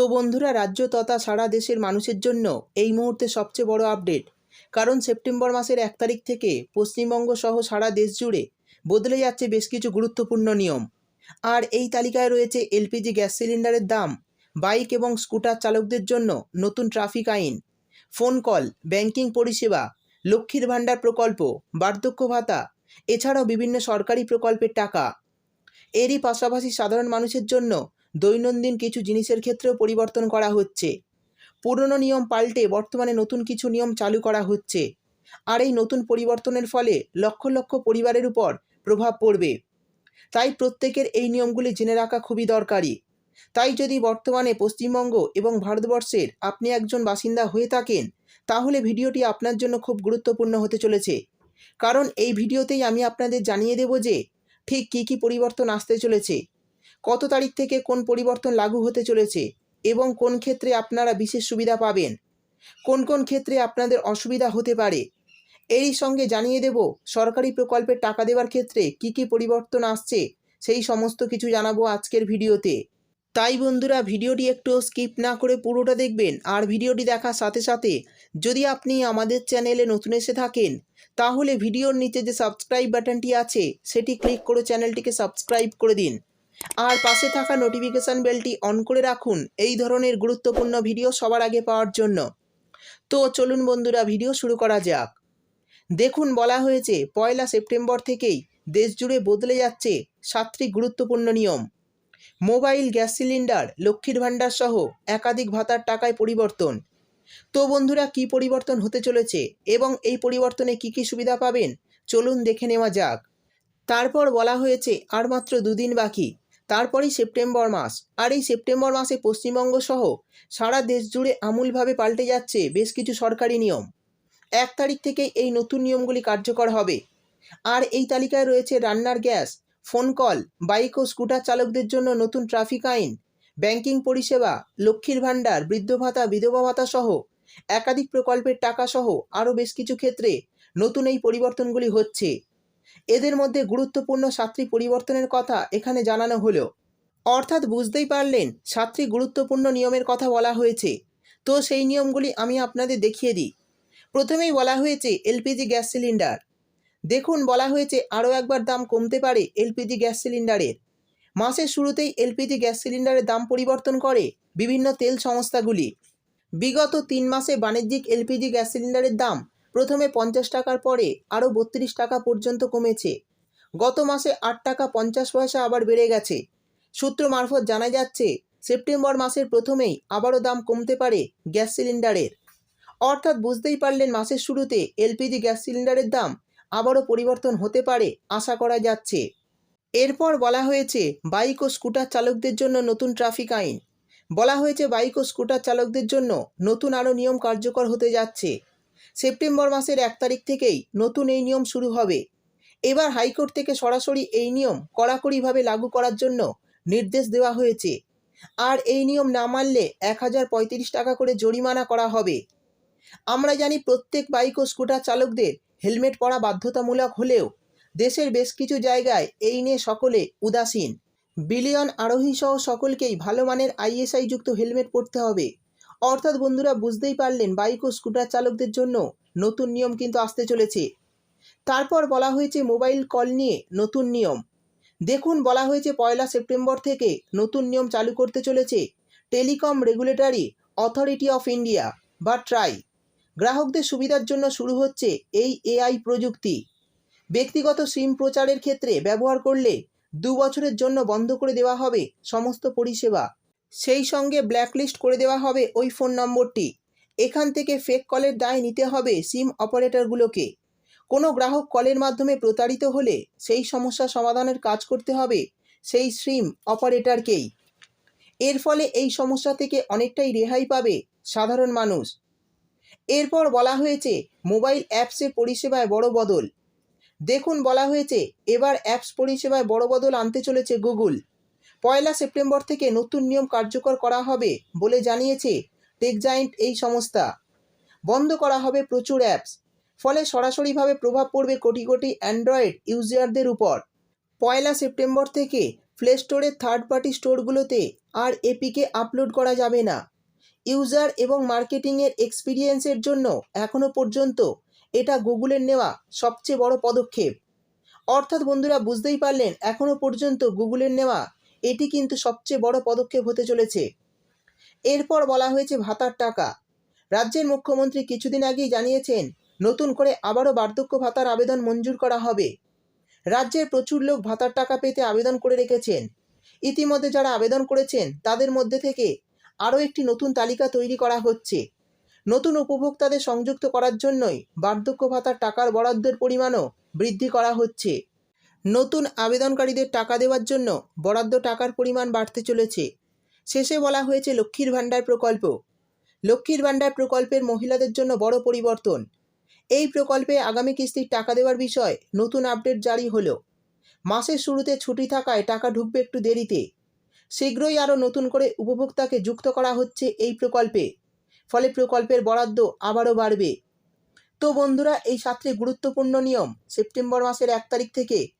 তো বন্ধুরা রাজ্য তথা সারা দেশের মানুষের জন্য এই মুহূর্তে সবচেয়ে বড় আপডেট কারণ সেপ্টেম্বর মাসের এক তারিখ থেকে পশ্চিমবঙ্গ সহ সারা দেশ জুড়ে বদলে যাচ্ছে বেশ কিছু গুরুত্বপূর্ণ নিয়ম। আর এই তালিকায় রয়েছে এলপিজি গ্যাস সিলিন্ডারের দাম, বাইক এবং স্কুটার চালকদের জন্য নতুন ট্রাফিক আইন, ফোন কল, ব্যাংকিং পরিষেবা, লক্ষ্মীর ভাণ্ডার প্রকল্প, বার্ধক্য ভাতা, এছাড়াও বিভিন্ন সরকারি প্রকল্পের টাকা। এরই পাশাপাশি সাধারণ মানুষের জন্য দৈনন্দিন কিছু জিনিসের ক্ষেত্রেও পরিবর্তন করা হচ্ছে। পুরনো নিয়ম পাল্টে বর্তমানে নতুন কিছু নিয়ম চালু করা হচ্ছে। আর এই নতুন পরিবর্তনের ফলে লক্ষ লক্ষ পরিবারের উপর প্রভাব পড়বে। তাই প্রত্যেকের এই নিয়মগুলি জেনে রাখা খুবই দরকারি। তাই যদি বর্তমানে পশ্চিমবঙ্গ এবং ভারতবর্ষের আপনি একজন বাসিন্দা হয়ে থাকেন, তাহলে ভিডিওটি আপনার জন্য খুব গুরুত্বপূর্ণ হতে চলেছে। কারণ এই ভিডিওতেই আমি আপনাদের জানিয়ে দেব যে ঠিক কী কী পরিবর্তন আসতে চলেছে। কত তারিখ থেকে কোন পরিবর্তন লাগু হতে চলেছে এবং কোন ক্ষেত্রে আপনারা বিশেষ সুবিধা পাবেন? কোন কোন ক্ষেত্রে আপনাদের অসুবিধা হতে পারে? এই সঙ্গে জানিয়ে দেব, সরকারি প্রকল্পের টাকা দেওয়ার ক্ষেত্রে কি কি পরিবর্তন আসছে, সেই সমস্ত কিছু জানাব আজকের ভিডিওতে। তাই বন্ধুরা, ভিডিওটি একটু স্কিপ না করে পুরোটা দেখবেন আর ভিডিওটি দেখার সাথে সাথে যদি আপনি আমাদের চ্যানেলে নতুন এসে থাকেন, তাহলে ভিডিওর নিচে যে সাবস্ক্রাইব বাটনটি আছে, সেটি ক্লিক করে চ্যানেলটিকে সাবস্ক্রাইব করে দিন। আর পাশে থাকা নোটিফিকেশান বেলটি অন করে রাখুন। এই ধরনের গুরুত্বপূর্ণ ভিডিও সবার আগে পাওয়ার জন্য। তো চলুন বন্ধুরা ভিডিও শুরু করা যাক। দেখুন, বলা হয়েছে, পয়লা সেপ্টেম্বর থেকেই দেশ জুড়ে বদলে যাচ্ছে সাতটি গুরুত্বপূর্ণ নিয়ম। মোবাইল, গ্যাস সিলিন্ডার, লক্ষ্মীর ভাণ্ডার সহ একাধিক ভাতার টাকায় পরিবর্তন। তো বন্ধুরা, কি পরিবর্তন হতে চলেছে এবং এই পরিবর্তনে কি কি সুবিধা পাবেন? চলুন দেখে নেওয়া যাক। তারপর বলা হয়েছে, আর মাত্র দুদিন বাকি। তারপরেই সেপ্টেম্বর মাস। আর এই সেপ্টেম্বর মাসে পশ্চিমবঙ্গ সহ সারা দেশ জুড়ে আমূলভাবে পাল্টে যাচ্ছে বেশ কিছু সরকারি নিয়ম। এক তারিখ থেকে এই নতুন নিয়মগুলি কার্যকর হবে। আর এই তালিকায় রয়েছে রান্নার গ্যাস, ফোন কল, বাইক ও স্কুটার চালকদের জন্য নতুন ট্রাফিক আইন, ব্যাংকিং পরিষেবা, লক্ষ্মীর ভাণ্ডার, বৃদ্ধ ভাতা, বিধবা ভাতা সহ একাধিক প্রকল্পের টাকা সহ আরও বেশ কিছু ক্ষেত্রে নতুন এই পরিবর্তনগুলি হচ্ছে। এদের মধ্যে গুরুত্বপূর্ণ সাতটি পরিবর্তনের কথা এখানে জানানো হলো। অর্থাৎ বুঝতেই পারলেন, সাতটি গুরুত্বপূর্ণ নিয়মের কথা বলা হয়েছে। তো সেই নিয়মগুলি আমি আপনাদের দেখিয়ে দিই। প্রথমেই বলা হয়েছে এলপিজি গ্যাস সিলিন্ডার। দেখুন, বলা হয়েছে আরও একবার দাম কমতে পারে এলপিজি গ্যাস সিলিন্ডারের। মাসের শুরুতেই এলপিজি গ্যাস সিলিন্ডারের দাম পরিবর্তন করে বিভিন্ন তেল সংস্থাগুলি। বিগত তিন মাসে বাণিজ্যিক এলপিজি গ্যাস সিলিন্ডারের দাম প্রথমে পঞ্চাশ টাকার পরে আরও বত্রিশ টাকা পর্যন্ত কমেছে। গত মাসে আট টাকা পঞ্চাশ পয়সা আবার বেড়ে গেছে। সূত্র মারফত জানা যাচ্ছে, সেপ্টেম্বর মাসের প্রথমেই আবারও দাম কমতে পারে গ্যাস সিলিন্ডারের। অর্থাৎ বুঝতেই পারলেন মাসের শুরুতে এলপিজি গ্যাস সিলিন্ডারের দাম আবারও পরিবর্তন হতে পারে আশা করা যাচ্ছে। এরপর বলা হয়েছে, বাইক ও স্কুটার চালকদের জন্য নতুন ট্রাফিক আইন। বলা হয়েছে, বাইক ও স্কুটার চালকদের জন্য নতুন আরও নিয়ম কার্যকর হতে যাচ্ছে। সেপ্টেম্বর মাসের এক তারিখ থেকেই নতুন এই নিয়ম শুরু হবে। এবার হাইকোর্ট থেকে সরাসরি এই নিয়ম কড়াকড়িভাবে লাগু করার জন্য নির্দেশ দেওয়া হয়েছে। আর এই নিয়ম না মানলে এক হাজার পঁয়ত্রিশ টাকা করে জরিমানা করা হবে। আমরা জানি প্রত্যেক বাইক ও স্কুটার চালকদের হেলমেট পরা বাধ্যতামূলক হলেও দেশের বেশ কিছু জায়গায় এই নিয়ে সকলে উদাসীন। বিলিয়ন আরোহী সহ সকলকেই ভালো মানের আইএসআই যুক্ত হেলমেট পরতে হবে। অর্থাৎ বন্ধুরা বুঝতেই পারলেন বাইক ও স্কুটার চালকদের জন্য নতুন নিয়ম কিন্তু আসতে চলেছে। তারপর বলা হয়েছে মোবাইল কল নিয়ে নতুন নিয়ম। দেখুন, বলা হয়েছে পয়লা সেপ্টেম্বর থেকে নতুন নিয়ম চালু করতে চলেছে telecom regulatory authority of India বা ট্রাই। গ্রাহকদের সুবিধার জন্য শুরু হচ্ছে এই এআই প্রযুক্তি। ব্যক্তিগত সিম প্রচারের ক্ষেত্রে ব্যবহার করলে দু বছরের জন্য বন্ধ করে দেওয়া হবে সমস্ত পরিষেবা। সেই সঙ্গে ব্ল্যাকলিস্ট করে দেওয়া হবে ওই ফোন নম্বরটি। এখান থেকে ফেক কলের দায় নিতে হবে সিম অপারেটরগুলোকে কোনো গ্রাহক কলের মাধ্যমে প্রতারিত হলে সেই সমস্যা সমাধানের কাজ করতে হবে সেই সিম অপারেটরকেই এর ফলে এই সমস্যা থেকে অনেকটাই রেহাই পাবে সাধারণ মানুষ। এরপর বলা হয়েছে মোবাইল অ্যাপসের পরিষেবায় বড় বদল। দেখুন, বলা হয়েছে, এবার অ্যাপস পরিষেবায় বড় বদল আনতে চলেছে গুগল পয়লা সেপ্টেম্বর থেকে নতুন নিয়ম কার্যকর করা হবে বলে জানিয়েছে টেকজাইন্ট এই সংস্থা। বন্ধ করা হবে প্রচুর অ্যাপস, ফলে সরাসরিভাবে প্রভাব পড়বে কোটি কোটি অ্যান্ড্রয়েড ইউজারদের উপর। পয়লা সেপ্টেম্বর থেকে প্লে স্টোরের থার্ড পার্টি স্টোরগুলোতে আর এপিকে আপলোড করা যাবে না। ইউজার এবং মার্কেটিংয়ের এক্সপিরিয়েন্সের জন্য এখনও পর্যন্ত এটা গুগলের নেওয়া সবচেয়ে বড় পদক্ষেপ। অর্থাৎ বন্ধুরা, বুঝতেই পারলেন এখনও পর্যন্ত গুগলের নেওয়া এটি কিন্তু সবচেয়ে বড় পদক্ষেপ হতে চলেছে। এরপর বলা হয়েছে ভাতার টাকা। রাজ্যের মুখ্যমন্ত্রী কিছুদিন আগেই জানিয়েছেন, নতুন করে আবারও বার্ধক্য ভাতার আবেদন মঞ্জুর করা হবে। রাজ্যের প্রচুর লোক ভাতার টাকা পেতে আবেদন করে রেখেছেন। ইতিমধ্যে যারা আবেদন করেছেন, তাদের মধ্যে থেকে আরও একটি নতুন তালিকা তৈরি করা হচ্ছে। নতুন উপভোক্তাদের সংযুক্ত করার জন্যই বার্ধক্য ভাতার টাকার বরাদ্দের পরিমাণও বৃদ্ধি করা হচ্ছে। নতুন আবেদনকারীদের টাকা দেওয়ার জন্য বরাদ্দ টাকার পরিমাণ বাড়তে চলেছে। শেষে বলা হয়েছে লক্ষ্মীর ভাণ্ডার প্রকল্প। লক্ষ্মীর ভাণ্ডার প্রকল্পের মহিলাদের জন্য বড় পরিবর্তন। এই প্রকল্পে আগামী কিস্তির টাকা দেওয়ার বিষয়ে নতুন আপডেট জারি হলো। মাসের শুরুতে ছুটি থাকায় টাকা ঢুকবে একটু দেরিতে। শীঘ্রই আরও নতুন করে উপভোক্তাকে যুক্ত করা হচ্ছে এই প্রকল্পে। ফলে প্রকল্পের বরাদ্দ আবারও বাড়বে। তো বন্ধুরা, এই সাতটি গুরুত্বপূর্ণ নিয়ম সেপ্টেম্বর মাসের এক তারিখ থেকে